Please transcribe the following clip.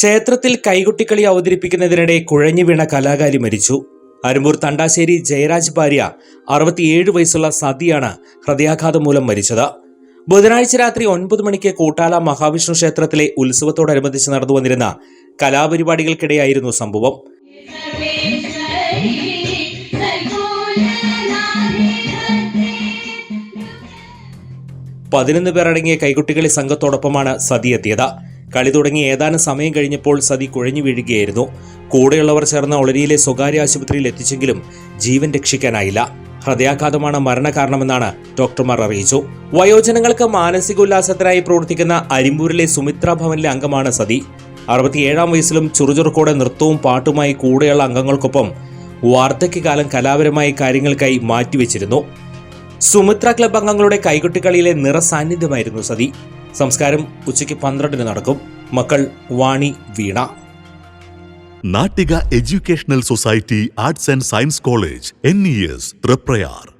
ക്ഷേത്രത്തിൽ കൈകൊട്ടിക്കളി അവതരിപ്പിക്കുന്നതിനിടെ കുഴഞ്ഞു വീണ കലാകാരി മരിച്ചു. അരുമ്പൂർ തണ്ടാശ്ശേരി ജയരാജ് ഭാര്യ അറുപത്തിയേഴ് വയസ്സുള്ള സതിയാണ് ഹൃദയാഘാതം മൂലം മരിച്ചത്. ബുധനാഴ്ച രാത്രി ഒൻപത് മണിക്ക് കൂട്ടാല മഹാവിഷ്ണു ക്ഷേത്രത്തിലെ ഉത്സവത്തോടനുബന്ധിച്ച് നടന്നുവന്നിരുന്ന കലാപരിപാടികൾക്കിടെയായിരുന്നു സംഭവം. പതിനൊന്ന് പേരടങ്ങിയ കൈകുട്ടികളി സംഘത്തോടൊപ്പമാണ് സതി എത്തിയത്. കളി തുടങ്ങി ഏതാനും സമയം കഴിഞ്ഞപ്പോൾ സതി കുഴഞ്ഞു വീഴുകയായിരുന്നു. കൂടെയുള്ളവർ ചേർന്ന ഒളരിയിലെ സ്വകാര്യ ആശുപത്രിയിൽ എത്തിച്ചെങ്കിലും ജീവൻ രക്ഷിക്കാനായില്ല. ഹൃദയാഘാതമാണ് മരണകാരണമെന്നാണ് ഡോക്ടർമാർ അറിയിച്ചു. വയോജനങ്ങൾക്ക് മാനസികോല്ലാസത്തിനായി പ്രവർത്തിക്കുന്ന അരിമ്പൂരിലെ സുമിത്ര ഭവനിലെ അംഗമാണ് സതി. അറുപത്തിയേഴാം വയസ്സിലും ചുറുചുറുക്കോടെ നൃത്തവും പാട്ടുമായി കൂടെയുള്ള അംഗങ്ങൾക്കൊപ്പം വാർദ്ധക്യകാലം കലാപരമായ കാര്യങ്ങൾക്കായി മാറ്റിവെച്ചിരുന്നു. സുമിത്ര ക്ലബ് അംഗങ്ങളുടെ കൈകൊട്ടിക്കളിയിലെ നിറസാന്നിധ്യമായിരുന്നു സതി. സംസ്കാരം ഉച്ചയ്ക്ക് പന്ത്രണ്ടിന് നടക്കും. മക്കൾ വാണി വീണ. Nattika educational society arts and science college N E S Triprayar.